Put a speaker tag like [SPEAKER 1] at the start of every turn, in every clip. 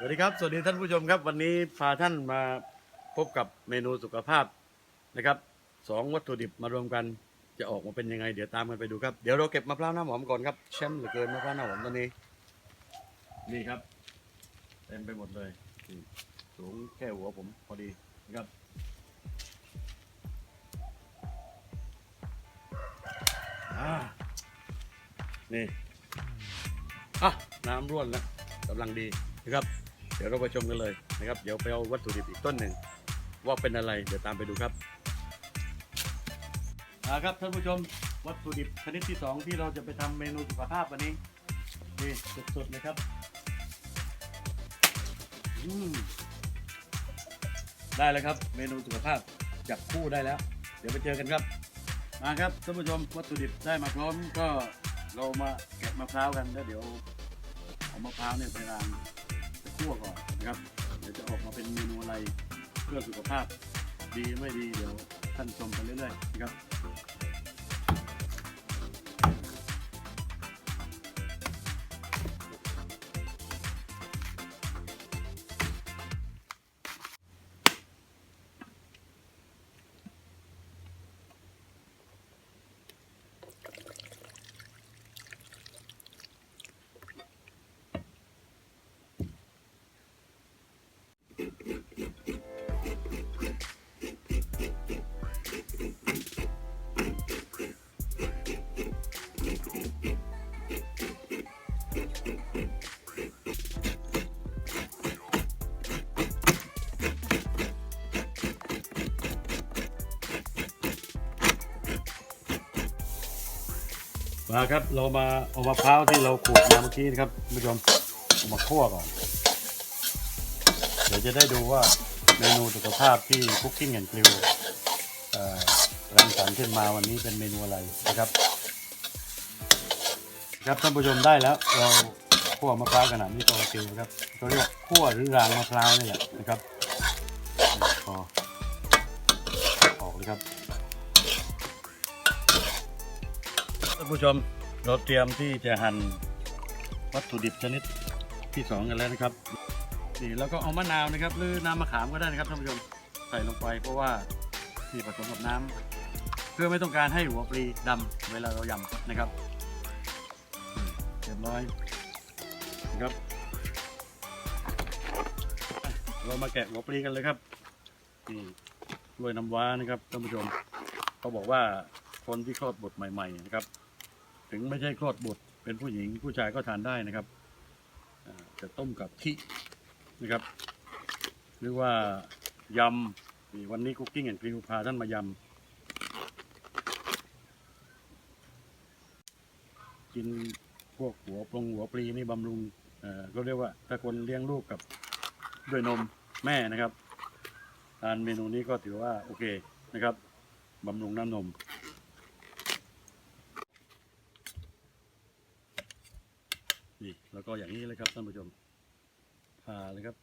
[SPEAKER 1] สวัสดีครับ สวัสดีท่านผู้ชมครับ วันนี้พาท่านมาพบกับเมนูสุขภาพนะครับสองวัตถุดิบมารวมกันจะออกมาเป็นยังไง เดี๋ยวตามกันไปดูครับ เดี๋ยวเราเก็บมะพร้าวน้ำหอมก่อนครับแชมป์เหลือเกินมะพร้าวน้ำหอมตอนนี้ นี่ครับเต็มไปหมดเลยนี่สูงแค่หัวผมพอดีนะครับ อ่า นี่ อะ น้ำร่วนแล้วกำลังดีนะครับ เดี๋ยวเราไปชมกันเลยนะครับ เดี๋ยวไปเอาวัตถุดิบอีกต้นหนึ่งว่าเป็นอะไร เดี๋ยวตามไปดูครับอ่าครับท่านผู้ชมวัตถุดิบชนิดที่สองที่เราจะไปทำเมนูสุขภาพวันนี้นี่สดๆเลยครับอืได้แล้วครับ เมนูสุขภาพจับคู่ได้แล้ว เดี๋ยวไปเจอกันครับมาครับท่านผู้ชมวัตถุดิบได้มาพร้อมก็เรามาแกะมะพร้าวกันแล้วเดี๋ยวเอามะพร้าวเนี่ยไปราง คั่วก่อนนะครับ เดี๋ยวจะออกมาเป็นเมนูอะไรเพื่อสุขภาพ ดีไม่ดีเดี๋ยวท่านชมกันเรื่อยๆนะครับ มาครับเรามาเอามะพร้าวที่เราขูดมาเมื่อกี้นะครับท่านผู้ชมมาคั่วก่อน เดี๋ยวจะได้ดูว่าเมนูสุขภาพที่ Cooking and Grill เอ่อรังสรรค์ขึ้นมาวันนี้เป็นเมนูอะไรนะครับ ครับท่านผู้ชมได้แล้ว เราคั่วมะพร้าวขนาดนี้ก็โอเคนะครับเขาเรียกคั่วหรือรางมะพร้าวนี่แหละนะครับพอออกเลยครับ ท่านผู้ชมเราเตรียมที่จะหั่นวัตถุดิบชนิดที่สองกันแล้วนะครับนี่แล้วก็เอามะนาวนะครับ หรือน้ำมะขามก็ได้นะครับท่านผู้ชมใส่ลงไป เพราะว่าที่ผสมกับน้ำเพื่อไม่ต้องการให้หัวปลีดำเวลาเรายำนะครับเรียบร้อยนะครับ เรามาแกะหัวปลีกันเลยครับนี่กล้วยน้ำว้านะครับท่านผู้ชมเขาบอกว่า คนที่คลอดบุตรใหม่ ๆ นะครับ ถึงไม่ใช่คลอดบุตรเป็นผู้หญิงผู้ชายก็ทานได้นะครับจะต้มกับขี้นะครับ หรือว่ายำวันนี้คุกกิ้งแอนด์กริลพาท่านมายำกินพวกหัวปลงหัวปลีนี่บำรุงก็เรียกว่าถ้าคนเลี้ยงลูกกับด้วยนมแม่นะครับทานเมนูนี้ก็ถือว่าโอเคนะครับบำรุงน้ำนม นี่ แล้วก็อย่างนี้เลยครับท่านผู้ชมผ่าเลยครับ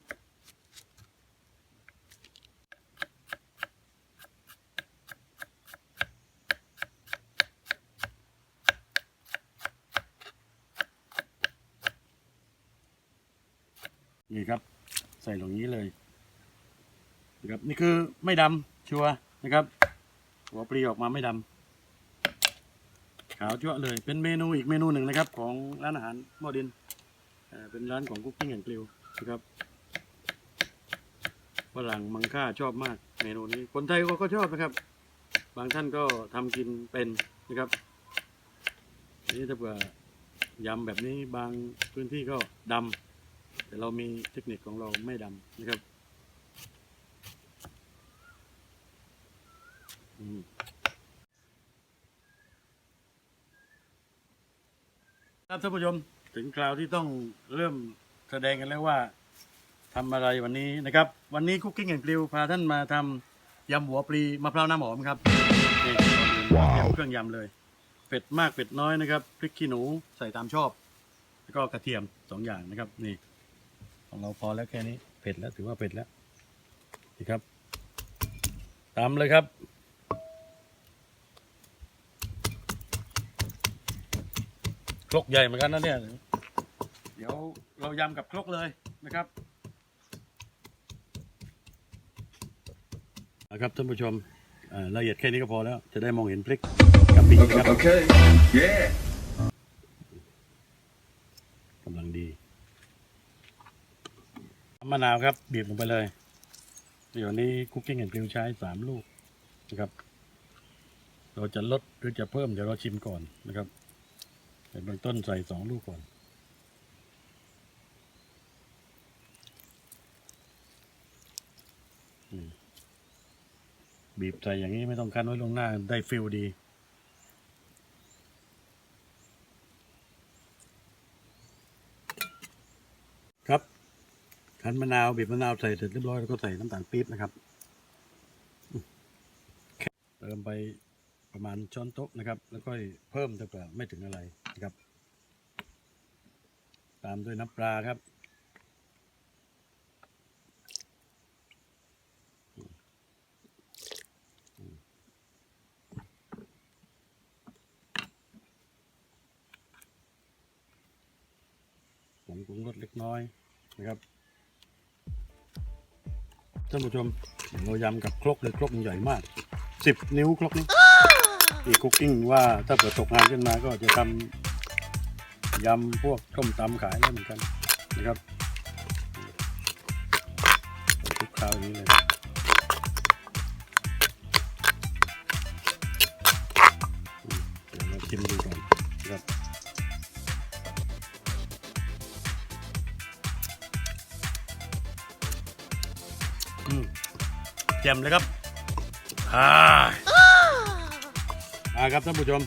[SPEAKER 1] นี่ครับ ใส่ลงนี้เลยนะครับนี่คือไม่ดำชัวนะครับ หัวปลีออกมาไม่ดำขาวจั่วเลยเป็นเมนูอีกเมนูหนึ่งนะครับ ของร้านอาหารหม้อดิน เป็นร้านของคุกกิ้งแอนด์กลิวนะครับฝรั่งมังค่าชอบมากเมนูนี้ คนไทยก็ก็ชอบนะครับ บางท่านก็ทำกินเป็นนะครับ นี่ถ้าเผื่อยำแบบนี้บางพื้นที่ก็ดำแต่เรามีเทคนิคของเราไม่ดำนะครับอืมครับท่านผู้ชม ถึงคราวที่ต้องเริ่มแสดงกันแล้วว่าทำอะไรวันนี้นะครับ วันนี้คุกกิ้งแอนด์กริลพาท่านมาทำยำหัวปลีมะพร้าวน้ำหอมครับนี่ก่อนอื่นเตรียมเครื่องยำเลย เป็ดมากเป็ดน้อยนะครับพริกขี้หนูใส่ตามชอบ แล้วก็กระเทียมสองอย่างนะครับนี่ ของเราพอแล้วแค่นี้เผ็ดแล้วถือว่าเผ็ดแล้วนี่ครับตามเลยครับ ครกใหญ่เหมือนกันนะเนี่ย เดี๋ยวเรายำกับครกเลยนะครับนะครับท่านผู้ชมละเอียดแค่นี้ก็พอแล้ว จะได้มองเห็นพริกกับปีครับ
[SPEAKER 2] โอเคเย้
[SPEAKER 1] กำลังดีมะนาวครับบีบลงไปเลย เดี๋ยวนี้คุกกิ้งเห็นพิวใช้สามลูกนะครับ เราจะลดหรือจะเพิ่มเดี๋ยวเราชิมก่อนนะครับเบื้อต้นใส่สองลูกก่อน บีบใส่อย่างนี้ไม่ต้องคั้นไว้ลงหน้าได้ฟิลดีครับคั้นมะนาวบีบมะนาวใส่เสร็จเรียบร้อยแล้วก็ใส่น้ำตาลปี๊บนะครับเติมไปประมาณช้อนโต๊ะนะครับ แล้วก็เพิ่มถ้าเกิดไม่ถึงอะไรนะครับ ตามด้วยน้ำปลาครับผงปรุงรสเล็กน้อยนะครับ ท่านผู้ชมเรายำกับครกเลยครกมันใหญ่มากสิบนิ้วครกนี้อีกคุกกิ้งว่าถ้าเกิดตกงานขึ้นมาก็จะทำยำพวกต้มตำขายได้เหมือนกันนะครับทุกคราวอย่างนี้เลยครับอืมเดี๋ยวเราชิมดูก่อนนะครับ จ่มเลยครับอ่าอ่าครับท่านผู้ชม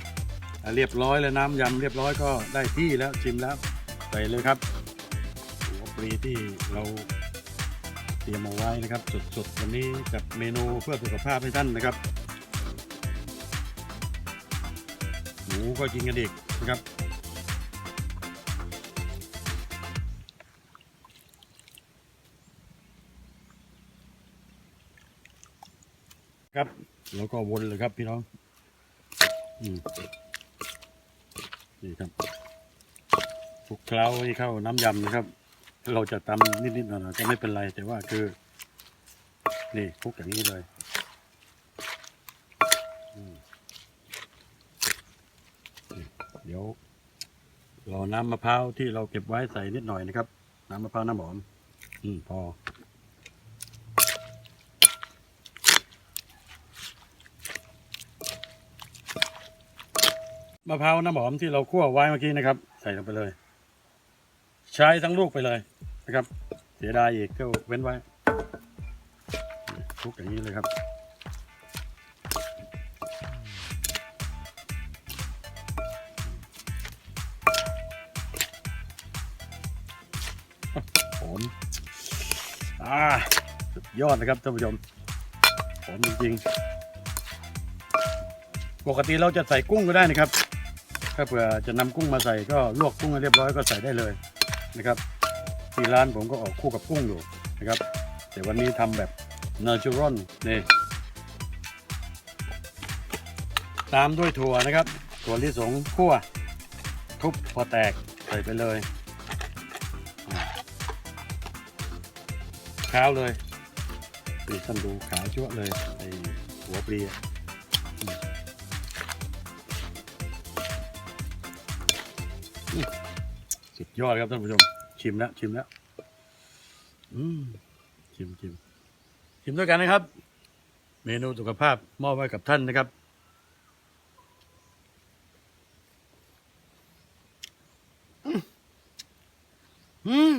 [SPEAKER 1] เรียบร้อยแล้วน้ำยำเรียบร้อยก็ได้ที่แล้วชิมแล้วใส่เลยครับหัวปลีที่เราเตรียมเอาไว้นะครับสดๆวันนี้กับเมนูเพื่อสุขภาพให้ท่านนะครับหมูก็กินกันอีกนะครับ ครับ แล้วก็วนเลยครับพี่น้องอนี่ครับคลุกเคล้าให้เข้าน้ำยำนะครับ เราจะตำนิดๆหน่อยๆก็ไม่เป็นไร แต่ว่าคือ นี่คลุกอย่างนี้เลยเดี๋ยวรอน้ำมะพร้าวที่เราเก็บไว้ใส่นิดหน่อยนะครับ น้ำมะพร้าวน้ำหอม อืมพอ มะพร้าวน้ำหอมที่เราคั่วไว้เมื่อกี้นะครับ ใส่ลงไปเลย ใช้ทั้งลูกไปเลยนะครับ เสียดายอีกก็เว้นไว้คลุกอย่างนี้เลยครับหอมอ่าสุดยอดนะครับท่านผู้ชมหอมจริงๆ ปกติเราจะใส่กุ้งก็ได้นะครับ ถ้าเผื่อจะนำกุ้งมาใส่ก็ลวกกุ้งให้เรียบร้อยก็ใส่ได้เลยนะครับ ที่ร้านผมก็ออกคู่กับกุ้งอยู่นะครับ แต่วันนี้ทำแบบ natural นี่ตามด้วยถั่วนะครับ ถั่วลิสงคั่ว ทุบพอแตกใส่ไปเลยขาวเลยนี่ท่านดูขาวจั่วเลยไอหัวปลี สุดยอดครับท่านผู้ชม ชิมแล้วชิมแล้วอืมชิมชิมชิมด้วยกันนะครับ เมนูสุขภาพมอบไว้กับท่านนะครับอืมอืม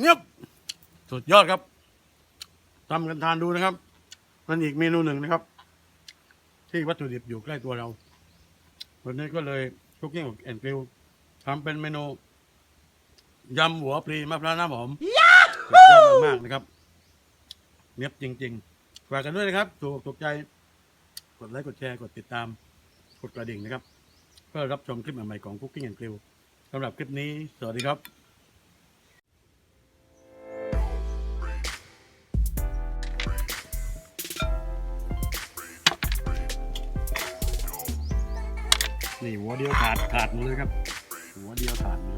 [SPEAKER 1] เงียบสุดยอดครับทำกันทานดูนะครับเป็นอีกเมนูหนึ่งนะครับ ที่วัตถุดิบอยู่ใกล้ตัวเรา วันนี้ก็เลยคุกกิ้งแอนด์กริลทำเป็นเมนูยำหัวปลีมะพร้าวน้ำหอมสุดยอดมากๆนะครับ เนียบจริงๆฝากกันด้วยนะครับ ถูกถูกใจ กดไลค์กดแชร์กดติดตาม กดกระดิ่งนะครับ เพื่อรับชมคลิปใหม่ๆของคุกกิ้งแอนด์กริลสำหรับคลิปนี้ สวัสดีครับ นี่หัวเดียวถาดถาดหมดเลยครับ หัวเดียวถาดหมดเลย